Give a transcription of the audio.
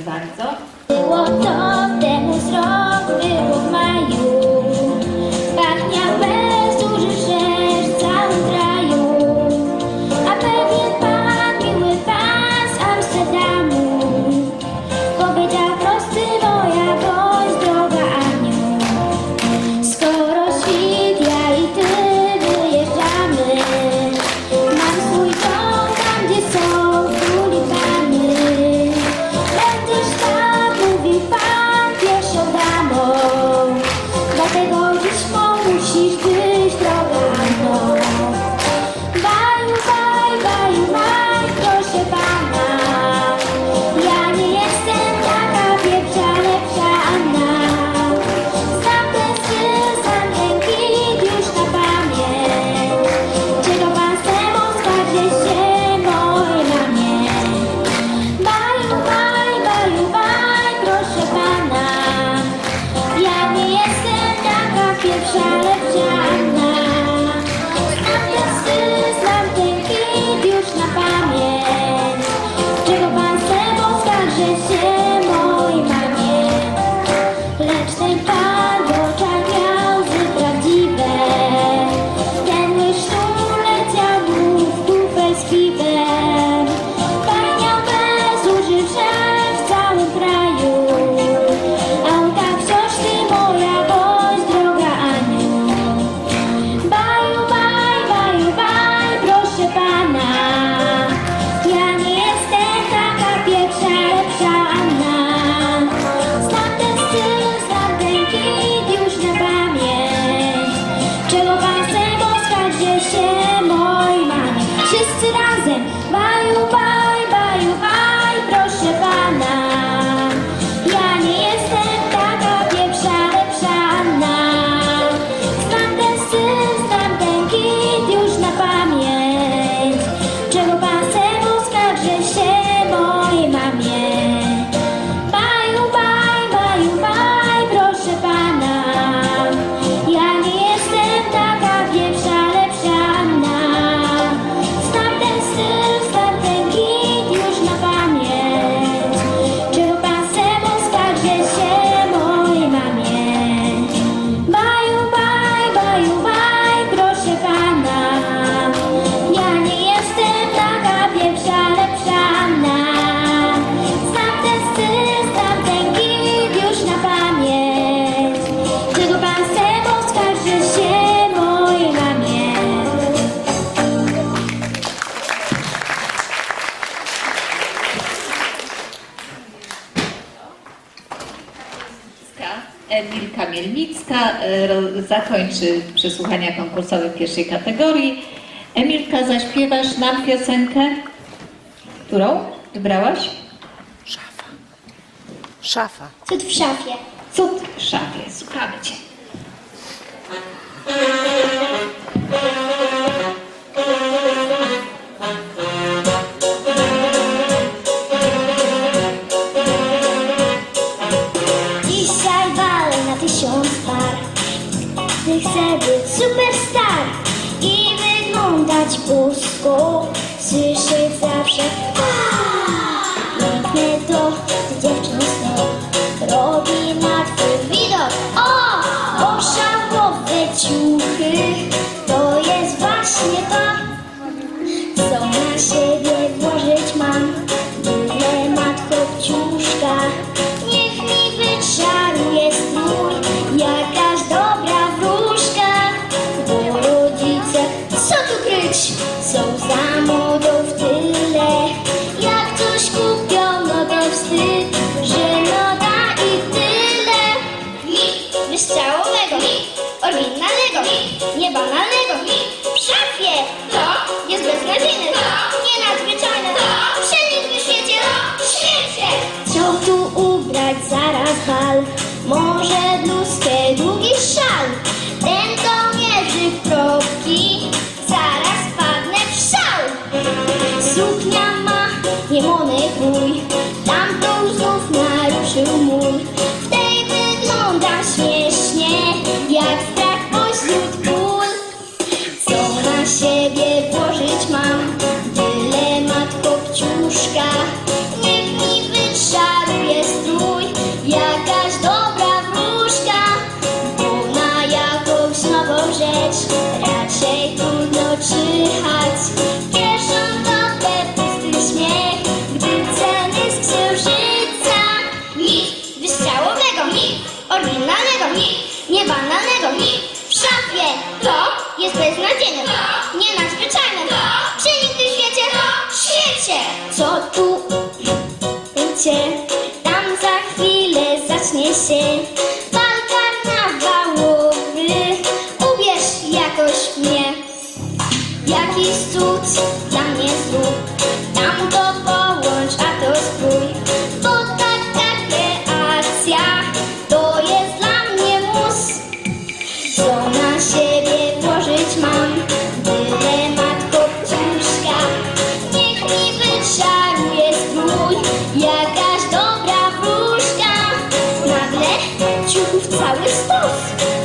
bardzo. Było shadow. gdzie się moi mamy. Wszyscy razem, baju, baj, baju, baj, proszę pana. Emilka Mielnicka e, zakończy przesłuchania konkursowe pierwszej kategorii. Emilka, zaśpiewasz nam piosenkę, którą wybrałaś? Szafa. Szafa. Cud w szafie. Cud w szafie. Słuchamy Cię. chcę być superstar i wyglądać boską. Słyszę zawsze aaa, piękne to, ty dziewczyny snu robi na twój widok. O, oszałowe ciuchy. Nie nadzwyczajne. Przenik w świecie. Świecie. Tu ubrać zaraz bal? Może bluzkę To jest beznadziejne. Nienadzwyczajne. Czy nigdy w świecie? W świecie! Co tu będzie? Tam za chwilę zacznie się bal karnawałowy. Ubierz jakoś mnie. Jakiś cud dla mnie zrób. Tam to niż.